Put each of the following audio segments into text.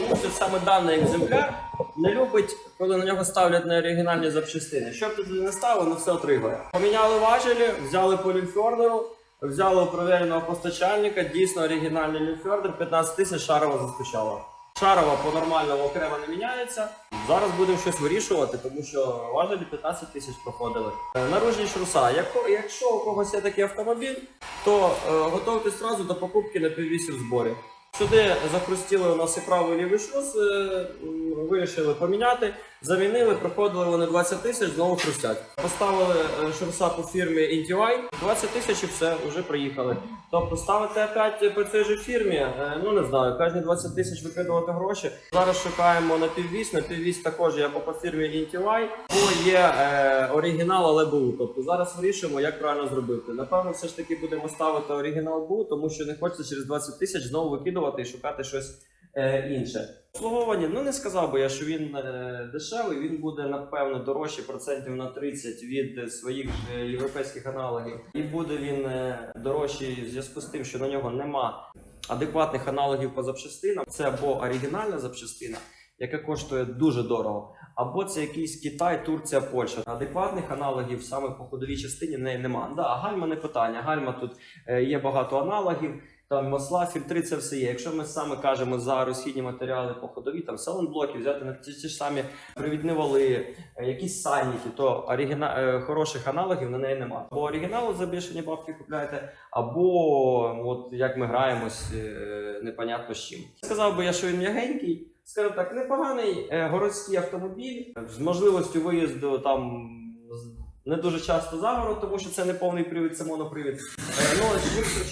Чому це саме даний екземпляр не любить, коли на нього ставлять неоригінальні запчастини? Що б туди не ставили, воно все отригує. Поміняли важелі, взяли по лімфьордеру, взяли у провіреного постачальника, дійсно оригінальний лімфьордер, 15 тисяч шарова застучала. Шарова по нормальному окремо не міняється. Зараз будемо щось вирішувати, тому що важелі 15 тисяч проходили. Е, Наружні шруса. Якщо у когось є такий автомобіль, то е, готуйтесь одразу до покупки на піввісі в зборі. Сюди захрустіли у нас і правий і лівий м, вирішили поміняти, замінили, проходили вони 20 тисяч, знову хрустять. Поставили е, шруса по фірмі NTY, 20 тисяч і все, вже приїхали. Тобто ставити опять по цій же фірмі, е, ну не знаю, кожні 20 тисяч викидувати гроші. Зараз шукаємо на піввісь, на піввісь також або по фірмі NTY, або є е, оригінал, але БУ. Тобто зараз вирішуємо, як правильно зробити. Напевно, все ж таки будемо ставити оригінал БУ, тому що не хочеться через 20 тисяч знову викидувати і шукати щось інше. Обслуговування, ну не сказав би я, що він е, дешевий, він буде напевно дорожче процентів на 30 від своїх е, європейських аналогів. І буде він е, дорожчий в зв'язку з тим, що на нього нема адекватних аналогів по запчастинам. Це або оригінальна запчастина, яка коштує дуже дорого, або це якийсь Китай, Турція, Польща. Адекватних аналогів саме по ходовій частині не, нема. Да, гальма не питання. Гальма тут е, є багато аналогів. Там масла, фільтри, це все є. Якщо ми саме кажемо за розхідні матеріали по ходові, там селенблоки, взяти на ті, ті ж самі привідні вали, е, якісь сальники, то оригіна... е, хороших аналогів на неї немає. Або оригіналу за більшені бабки купляєте, або от як ми граємось, е, непонятно з чим. Сказав би я, що він м'ягенький. Скажімо так, непоганий городський автомобіль з можливістю виїзду там не дуже часто загород, тому що це не повний привід, це монопривід. Е, Ну,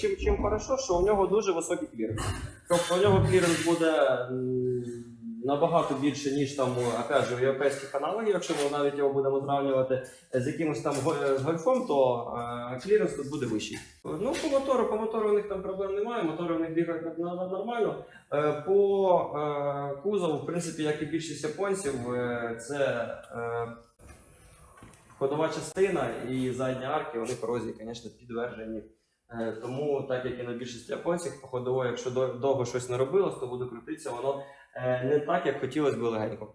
чим, чим, хорошо, що у нього дуже високий кліренс. Тобто у нього кліренс буде набагато більше, ніж там, опять же, у європейських аналогів. Якщо ми навіть його будемо зрівнювати з якимось там гольфом, то е, кліренс тут буде вищий. Ну, по мотору, по мотору у них там проблем немає, мотори у них бігають нормально. Е, По кузову, в принципі, як і більшість японців, це ходова частина і задні арки, вони корозії, звісно, підтверджені. Е, Тому, так як і на більшості японців, по ходової, якщо довго щось не робилось, то буде крутитися воно е, не так, як хотілося б легенько.